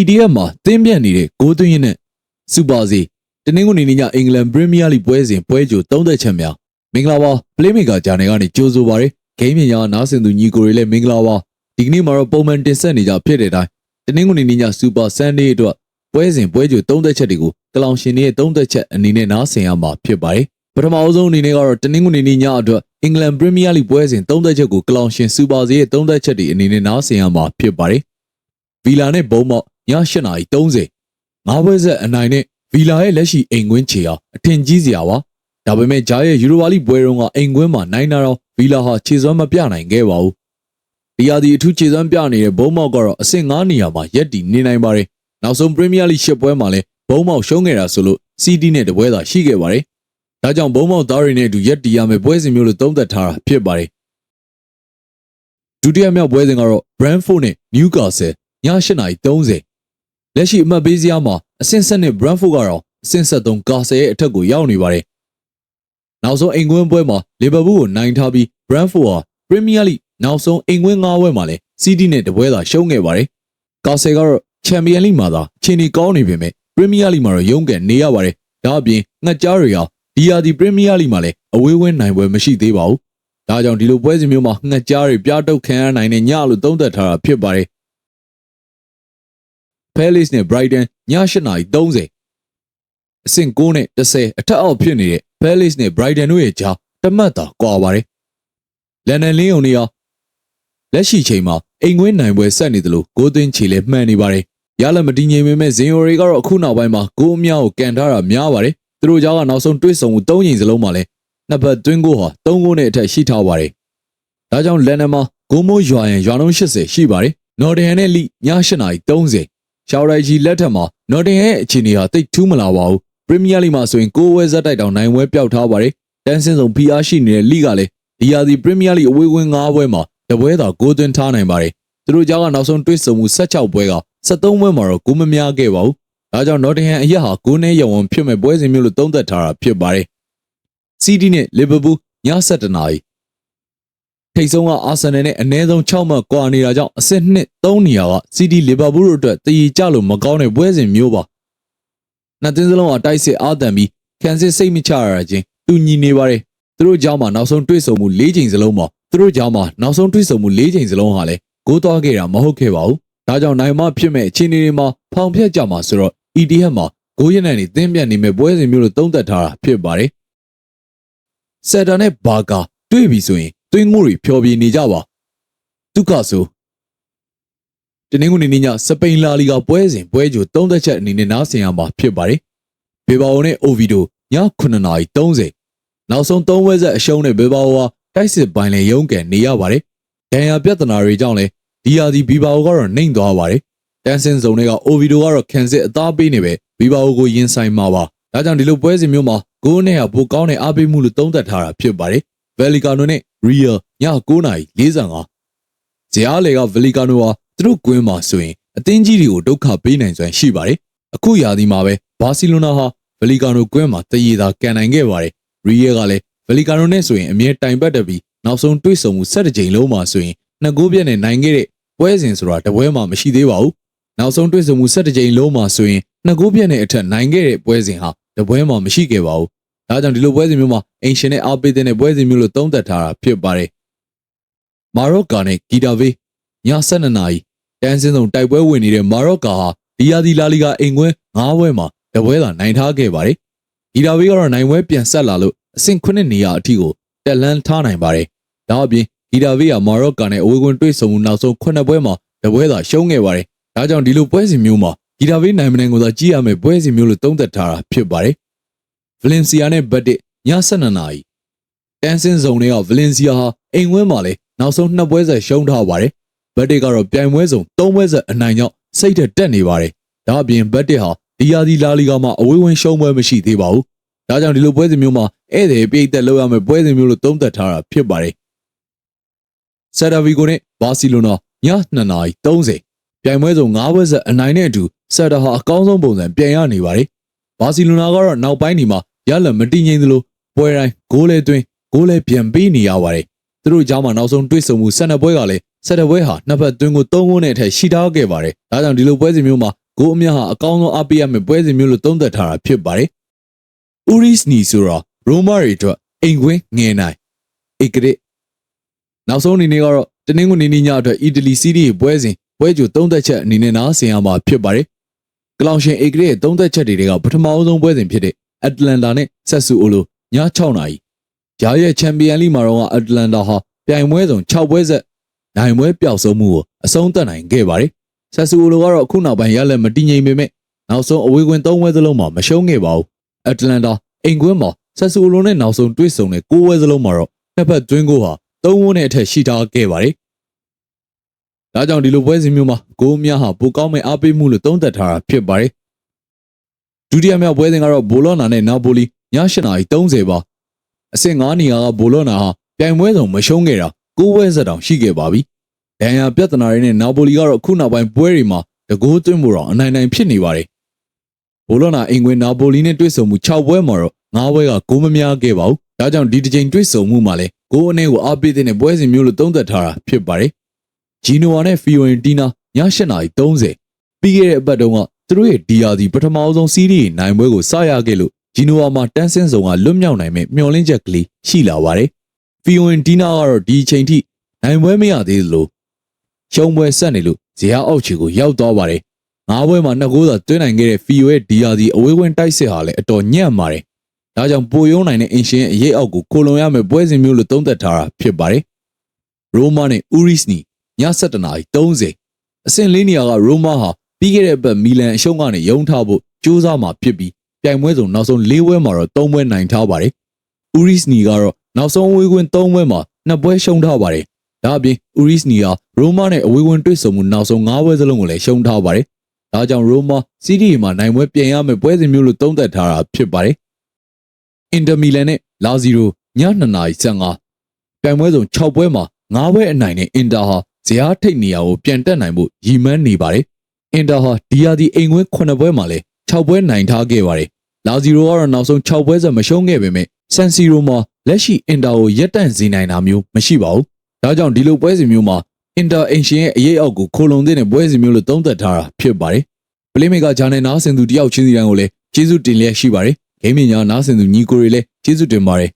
EDF မှာတင်းပြန့်နေတဲ့ဂိုးသွင်းနဲ့စူပါစီတနင်္ဂနွေနေ့ညအင်္ဂလန်ပရီးမီးယားလိပွဲစဉ်ပွဲကြိုသုံးသက်ချက်များမင်္ဂလာပါပလေးမီကာဂျာနယ်ကနေကြိုဆိုပါရယ်ဂိမ်းမြင်ရနားဆင်သူညီကိုတွေလည်းမင်္ဂလာပါဒီကနေ့မှာတော့ပုံမှန်တင်ဆက်နေကြဖြစ်တဲ့အတိုင်းတနင်္ဂနွေနေ့ညစူပါဆန်ဒေးအတွက်ပွဲစဉ်ပွဲကြိုသုံးသက်ချက်တွေကိုကလောင်ရှင်တွေရဲ့သုံးသက်ချက်အနေနဲ့နားဆင်ရမှာဖြစ်ပါတယ်ပထမအဆုံးအနေနဲ့ကတော့တနင်္ဂနွေနေ့ညအတွက်အင်္ဂလန်ပရီးမီးယားလိပွဲစဉ်သုံးသက်ချက်ကိုကလောင်ရှင်စူပါစီရဲ့သုံးသက်ချက်တွေအနေနဲ့နားဆင်ရမှာဖြစ်ပါတယ်ဗီလာနဲ့ဘုံမောက်ည 8:30ငါးပွဲဆက်အနိုင်နဲ့ဗီလာရဲ့လက်ရှိအိမ်ကွင်းခြေအားအထင်ကြီးစရာပါဒါပေမဲ့ဂျာရဲ့ယူရိုပါလိပွဲတုန်းကအိမ်ကွင်းမှာနိုင်နာတော့ဗီလာဟာခြေစွမ်းမပြနိုင်ခဲ့ပါဘူးဒီယာဒီအထူးခြေစွမ်းပြနေတဲ့ဘုံမောက်ကတော့အဆင့်9နေရာမှာရက်တည်နေနိုင်ပါတယ်နောက်ဆုံးပရီးမီးယားလိရှစ်ပွဲမှာလည်းဘုံမောက်ရှုံးခဲ့တာဆိုလို့ CD နဲ့တပွဲသာရှိခဲ့ပါတယ်ဒါကြောင့်ဘုံမောက်သားတွေနဲ့အတူရက်တည်ရမယ်ပွဲစဉ်မျိုးလို့သုံးသပ်ထားတာဖြစ်ပါတယ်ဒုတိယမြောက်ပွဲစဉ်ကတော့ Brentford နဲ့ Newcastle ည8:30 လက်ရှိအမှတ်ပေးစရာမှာအဆင့်ဆက်နဲ့ Brentford ကတော့အဆင့်ဆက်သုံးကာဆယ်ရဲ့အထက်ကိုရောက်နေပါတယ်။နောက်ဆုံးအိမ်ကွင်းပွဲမှာ Liverpool ကိုနိုင်ထားပြီး Brentford ဟာ Premier League နောက်ဆုံးအိမ်ကွင်း၅ပွဲမှာလည်း City နဲ့တပွဲသာရှုံးခဲ့ပါတယ်။ကာဆယ်ကတော့ Champions League မှာသာခြေနေကောင်းနေပေမဲ့ Premier League မှာတော့ရုန်းကန်နေရပါတယ်။ဒါအပြင်ငှက်ကြားတွေဟာဒီယာဒီ Premier League မှာလည်းအဝေးဝင်းနိုင်ပွဲမရှိသေးပါဘူး။ဒါကြောင့်ဒီလိုပွဲစဉ်မျိုးမှာငှက်ကြားတွေပြားတုတ်ခံရနိုင်တဲ့ညလို့သုံးသပ်ထားတာဖြစ်ပါတယ်။ Palace နဲ့ Brighton ည8:30အဆင့်9နဲ့10အထက်အောက်ဖြစ်နေတဲ့ Palace နဲ့ Brighton တို့ရဲ့ကြားတမတ်သာကွာပါတယ်။လန်ဒန်လင်းုံတွေဟာလက်ရှိချိန်မှာအိမ်ကွင်းနိုင်ပွဲဆက်နေသလိုဂိုးသွင်းချေလည်းမှန်နေပါတယ်။ရလမတည်ငြိမ်ပေမဲ့ဇင်ယိုတွေကတော့အခုနောက်ပိုင်းမှာဂိုးအများကိုကန်ထားတာများပါတယ်။သူတို့ကြားကနောက်ဆုံးတွေ့ဆုံမှု၃ချိန်စလုံးမှာလည်းနှစ်ဖက်သွင်းကိုဟာ၃ဂိုးနဲ့အထက်ရှိထားပါတယ်။ဒါကြောင့်လန်ဒန်မှာဂိုးမိုးရွာရင်ရွာနှုန်း80ရှိပါတယ်။နော်ဒန်နဲ့လိည8:30 ရှောက်ရိုက်ကြီးလက်ထက်မှာနော်တင်ရဲ့အခြေအနေဟာတိတ်ထူးမလာပါဘူးပရီးမီးယားလိမှာဆိုရင်ကိုးဝဲဇက်တိုက်တောင်နိုင်ဝဲပျောက်ထားပါတယ်တန်းစင်းဆုံး PR ရှိနေတဲ့လိကလည်းဒီယာဒီပရီးမီးယားလိအဝေးဝင်း9ပွဲမှာတပွဲသာဂိုးသွင်းထားနိုင်ပါတယ်သူတို့ကြားကနောက်ဆုံးတွေ့ဆုံမှု16ပွဲက73ပွဲမှာတော့ဂိုးမများခဲ့ပါဘူးဒါကြောင့်နော်တင်ဟန်အရက်ဟာဂိုးနဲ့ရဝံဖြစ်မဲ့ပွဲစဉ်မျိုးလို့သုံးသပ်ထားတာဖြစ်ပါတယ်စီးတီးနဲ့လီဗာပူးည7နာရီ ထိတ်ဆုံးကအာဆင်နယ်နဲ့အနည်းဆုံး6မှတ်ကွာနေတာကြောင့်အဆင့်2 3နေရာကစီးတီးလီဗာပူးတို့အတွက်တည်ကြလို့မကောင်းတဲ့ပွဲစဉ်မျိုးပါနှစ်သင်းစလုံးကတိုက်စစ်အားတန်ပြီးကန်စစ်စိတ်မချရတာချင်းတူညီနေပါတယ်သူတို့ကြောင်းမှာနောက်ဆုံးတွေ့ဆုံမှု၄ချိန်စလုံးမှာသူတို့ကြောင်းမှာနောက်ဆုံးတွေ့ဆုံမှု၄ချိန်စလုံးဟာလည်းဂိုးသွားခဲ့တာမဟုတ်ခဲ့ပါဘူးဒါကြောင့်နိုင်မဖြစ်မဲ့အခြေအနေတွေမှာဖောင်ဖြတ်ကြမှာဆိုတော့ EDF မှာဂိုးရနံနေသင်းပြတ်နေမဲ့ပွဲစဉ်မျိုးလို့သုံးသပ်ထားတာဖြစ်ပါတယ်စက်တာနဲ့ဘာကာတွေ့ပြီဆိုရင် သွင်းမှုတွေဖျော်ပြနေကြပါဒုက္ခဆိုတနင်္ဂနွေနေ့ညစပိန်လာလီဂါပွဲစဉ်ပွဲကြိုသုံးသက်ချက်အနေနဲ့နားဆင်ရမှာဖြစ်ပါတယ်ဘေဘာအိုနဲ့အိုဗီဒိုည9:30နောက်ဆုံး3ဝဲဆက်အရှုံးနဲ့ဘေဘာအိုဟာတိုက်စစ်ပိုင်းလဲရုန်းကန်နေရပါတယ်ဒဏ်ရာပြဿနာတွေကြောင့်လဲဒီယာဒီဘီဘာအိုကတော့နှိမ်သွားပါတယ်တန်ဆင်ဇုံတွေကအိုဗီဒိုကတော့ခံစစ်အသားပေးနေပဲဘီဘာအိုကိုရင်ဆိုင်မှာပါဒါကြောင့်ဒီလိုပွဲစဉ်မျိုးမှာဂိုးနဲ့ဟာပိုကောင်းတဲ့အားပေးမှုလို့သုံးသပ်ထားတာဖြစ်ပါတယ်ဗယ်လီကာနိုနဲ့ ရီယယ်ည9:45ဇီယာလေကဗယ်လီကာနိုဟာသူတို့ကွင်းမှာဆိုရင်အသင်းကြီးတွေကိုဒုက္ခပေးနိုင်စွမ်းရှိပါတယ်အခုရာသီမှာပဲဘာစီလိုနာဟာဗယ်လီကာနိုကွင်းမှာတည်ရတာကန်နိုင်ခဲ့ပါတယ်ရီယယ်ကလည်းဗယ်လီကာနိုနဲ့ဆိုရင်အမြဲတိုင်ပတ်တက်ပြီးနောက်ဆုံးတွေ့ဆုံမှု7ကြိမ်လုံးမှာဆိုရင်နှစ်ဂိုးပြတ်နဲ့နိုင်ခဲ့တဲ့ပွဲစဉ်ဆိုတာတပွဲမှမရှိသေးပါဘူးနောက်ဆုံးတွေ့ဆုံမှု7ကြိမ်လုံးမှာဆိုရင်နှစ်ဂိုးပြတ်နဲ့အထက်နိုင်ခဲ့တဲ့ပွဲစဉ်ဟာတပွဲမှမရှိခဲ့ပါဘူး ဒါကြောင့်ဒီလိုပွဲစဉ်မျိုးမှာအင်ရှင်နဲ့အားပေးတဲ့ပွဲစဉ်မျိုးလို့သုံးသပ်ထားတာဖြစ်ပါတယ်။မာရော့ကာနဲ့ဂီတာဗေးည7နာရီတန်းစင်းဆုံးတိုက်ပွဲဝင်နေတဲ့မာရော့ကာဟာဒီယာဒီလာလီဂါအိမ်ကွင်း9ပွဲမှာတပွဲသာနိုင်ထားခဲ့ပါတယ်။ဂီတာဗေးကတော့နိုင်ပွဲပြန်ဆက်လာလို့အဆင့်9နေရာအထိကိုတက်လန်းထားနိုင်ပါတယ်။ဒါအပြင်ဂီတာဗေးကမာရော့ကာနဲ့အဝေးကွင်းတွေ့ဆုံမှုနောက်ဆုံး9ပွဲမှာတပွဲသာရှုံးခဲ့ပါတယ်။ဒါကြောင့်ဒီလိုပွဲစဉ်မျိုးမှာဂီတာဗေးနိုင်မနိုင်ကိုသာကြည့်ရမယ်ပွဲစဉ်မျိုးလို့သုံးသပ်ထားတာဖြစ်ပါတယ်။ ဗလင်စီယာနဲ့ဘတ်တစ်ည7နာရီတန်ဆင်းဇုံတွေကဗလင်စီယာဟာအိမ်ဝင်းမှာလဲနောက်ဆုံးနှစ်ပွဲဆက်ရှုံးထားပါတယ်ဘတ်တစ်ကတော့ပြိုင်ပွဲစုံ၃ပွဲဆက်အနိုင်ကြောင့်စိတ်ထက်တက်နေပါတယ်ဒါအပြင်ဘတ်တစ်ဟာဒီယာဒီလာလီဂါမှာအဝေးဝင်ရှုံးပွဲမရှိသေးပါဘူးဒါကြောင့်ဒီလိုပွဲစဉ်မျိုးမှာဧည့်သည်ပြိတ်သက်လောက်ရမယ့်ပွဲစဉ်မျိုးလို့သုံးသပ်ထားတာဖြစ်ပါတယ်ဆယ်ဒါဗီကိုနဲ့ဘာစီလိုနာည2နာရီ30ပြိုင်ပွဲစုံ၅ပွဲဆက်အနိုင်နဲ့အတူဆယ်ဒါဟာအကောင်းဆုံးပုံစံပြန်ရနေပါတယ်ဘာစီလိုနာကတော့နောက်ပိုင်းဒီမှာ ရလမတည်ငြိမ်သလိုပွဲတိုင်းဂိုးလဲသွင်းဂိုးလဲပြန်ပေးနေရပါတယ်သူတို့ကြားမှာနောက်ဆုံးတွေ့ဆုံမှု12ပွဲကလည်း12ပွဲဟာနှစ်ဖက်သွင်းကို3ဂိုးနဲ့အထက်ရှိထားခဲ့ပါတယ်ဒါကြောင့်ဒီလိုပွဲစဉ်မျိုးမှာကိုအမြတ်ဟာအကောင်းဆုံးအားပေးရမယ့်ပွဲစဉ်မျိုးလို့သုံးသပ်ထားတာဖြစ်ပါတယ်။ Uris ni ဆိုတော့ရိုမာတွေအတွက်အိမ်ခွင်းငယ်နိုင်ဧကရစ်နောက်ဆုံးအနေနဲ့ကတော့တနင်္ဂနွေနေ့ညအတွက်အီတလီစီးရီးပွဲစဉ်ပွဲကြိုသုံးသက်ချက်အနေနဲ့နားဆင်ရမှာဖြစ်ပါတယ်။ကလောင်ရှင်ဧကရစ်ရဲ့သုံးသက်ချက်တွေကပထမအဆုံးပွဲစဉ်ဖြစ်တဲ့ အက်တလန်တာနဲ့ဆက်ဆူအိုလိုည6နာရီဂျာရဲ့ချန်ပီယံလိမှာတော့အက်တလန်တာဟာပြိုင်ပွဲဆုံး6ပွဲဆက်နိုင်ပွဲပျောက်ဆုံးမှုကိုအဆုံးသတ်နိုင်ခဲ့ပါတယ်။ဆက်ဆူအိုလိုကတော့အခုနောက်ပိုင်းရလက်မတည်ငြိမ်ပေမဲ့နောက်ဆုံးအဝေးကွင်း၃ပွဲစလုံးမှာမရှုံးခဲ့ပါဘူး။အက်တလန်တာအိမ်ကွင်းမှာဆက်ဆူအိုလိုနဲ့နောက်ဆုံးတွေ့ဆုံတဲ့၉ပွဲစလုံးမှာတော့နှစ်ဖက်တွင်းကိုဟာ၃ဝန်းနဲ့အထက်ရှိထားခဲ့ပါတယ်။ဒါကြောင့်ဒီလိုပွဲစဉ်မျိုးမှာဂိုးများဟာပိုကောင်းမဲ့အားပေးမှုလို့သုံးသပ်ထားတာဖြစ်ပါတယ်။ ဒုတိယမြောက်ပွဲစဉ်ကတော့ဘိုလောနာနဲ့နာပိုလီည8နာရီ30ပါအဆင့်9နေရာကဘိုလောနာဟာပြိုင်ပွဲဆုံးမရှုံးခဲ့တာ၉ပွဲဆက်တောင်ရှိခဲ့ပါပြီ။ဒန်ယာပြဿနာတွေနဲ့နာပိုလီကတော့အခုနောက်ပိုင်းပွဲတွေမှာတကိုးသွင်းမှုတော့အနိုင်နိုင်ဖြစ်နေပါတယ်။ဘိုလောနာအင်ကွင်းနာပိုလီနဲ့တွေ့ဆုံမှု6ပွဲမှာတော့9ပွဲကဂိုးမများခဲ့ပါဘူး။ဒါကြောင့်ဒီတစ်ချိန်တွေ့ဆုံမှုမှာလည်းဂိုးအနေကိုအားပေးတဲ့ပွဲစဉ်မျိုးလို့သုံးသပ်ထားတာဖြစ်ပါတယ်။ဂျီနိုဝါနဲ့ဖီယိုရင်တီနာည8နာရီ30ပြီးခဲ့တဲ့အပတ်တုန်းက သူတို့ရဲ့ DRD ပထမအဆုံးစီးရီးနိုင်ပွဲကိုစရခဲ့လို့ဂျီနိုဝါမှာတန်းစင်းဆောင်ကလွတ်မြောက်နိုင်မဲ့မျှော်လင့်ချက်ကလေးရှိလာပါတယ်။ဖီယိုရင်တီနာကတော့ဒီအချိန်ထိနိုင်ပွဲမရသေးသလိုရှုံးပွဲဆက်နေလို့ဇေယျအောက်ချီကိုရောက်သွားပါတယ်။ငါးပွဲမှာနှစ်ဂိုးသာတွင်းနိုင်ခဲ့တဲ့ဖီယိုရဲ့ DRD အဝေးဝင်တိုက်စစ်ဟာလည်းအတော်ညံ့ပါတယ်။ဒါကြောင့်ပိုယုံနိုင်တဲ့အင်ရှင်ရဲ့အရေးအောက်ကိုကိုလွန်ရမယ့်ပွဲစဉ်မျိုးလို့သုံးသပ်ထားတာဖြစ်ပါတယ်။ရိုမာနဲ့ဥရိစနီည7:30နာရီ30အဆင့်လေးနေရာကရိုမာဟာ ပြီးခဲ့တဲ့အပတ်မီလန်အရှုံးကနေရုံထားဖို့ကြိုးစားမှာဖြစ်ပြီးပြိုင်ပွဲစုံနောက်ဆုံး၄ပွဲမှာတော့၃ပွဲနိုင်ထားပါတယ်။ဥရိစနီကတော့နောက်ဆုံးအဝေးကွင်း၃ပွဲမှာနှစ်ပွဲရှုံးထားပါတယ်။ဒါအပြင်ဥရိစနီဟာရိုမာနဲ့အဝေးကွင်းတွေ့ဆုံမှုနောက်ဆုံး၅ပွဲစလုံးကိုလည်းရှုံးထားပါတယ်။ဒါကြောင့်ရိုမာစီးတီမှာနိုင်ပွဲပြင်ရမယ့်ပွဲစဉ်မျိုးလို့သုံးသပ်ထားတာဖြစ်ပါတယ်။အင်တာမီလန်နဲ့လာဇီရိုည2:15ပြိုင်ပွဲစုံ6ပွဲမှာ9ပွဲအနိုင်နဲ့အင်တာဟာဇယားထိတ်နေရာကိုပြန်တက်နိုင်ဖို့ရည်မှန်းနေပါတယ်။ အင်တာဟာဒီယာဒီအိမ်ခွင်း9ပွဲမှာလည်း6ပွဲနိုင်ထားခဲ့ပါတယ်။လာဇီရိုကတော့နောက်ဆုံး6ပွဲဆက်မရှုံးခဲ့ပေမဲ့ဆန်စီရိုမှာလက်ရှိအင်တာကိုရက်တန့်စေနိုင်တာမျိုးမရှိပါဘူး။ဒါကြောင့်ဒီလိုပွဲစဉ်မျိုးမှာအင်တာအင်ရှင်ရဲ့အရေးအောက်ကိုခိုလုံတဲ့ပွဲစဉ်မျိုးလို့သုံးသပ်ထားတာဖြစ်ပါတယ်။ပလေးမေကဂျာနယ်နားဆင်သူတယောက်ချင်းစီတိုင်းကိုလည်းကျေးဇူးတင်လျက်ရှိပါတယ်။ဂိမ်းမညာနားဆင်သူညီကိုတွေလည်းကျေးဇူးတင်ပါတယ်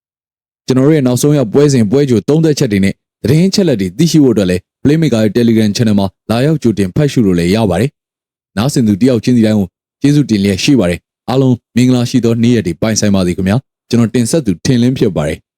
။ကျွန်တော်တို့ရဲ့နောက်ဆုံးရပွဲစဉ်ပွဲကြိုသုံးသက်ချက်တွေနဲ့သတင်းချက်လက်တွေသိရှိဖို့အတွက်လည်း Playmaker ရဲ့ Telegram Channel မှာလာရောက်ကြိုတင်ဖတ်ရှုလို့လည်းရပါတယ်။နားဆင်သူတယောက်ချင်းစီတိုင်းကိုကျေးဇူးတင်လျက်ရှိပါတယ်။အားလုံးမင်္ဂလာရှိသောနေ့ရက်တွေပိုင်ဆိုင်ပါစေခင်ဗျာ။ကျွန်တော်တင်ဆက်သူထင်လင်းဖြစ်ပါတယ်။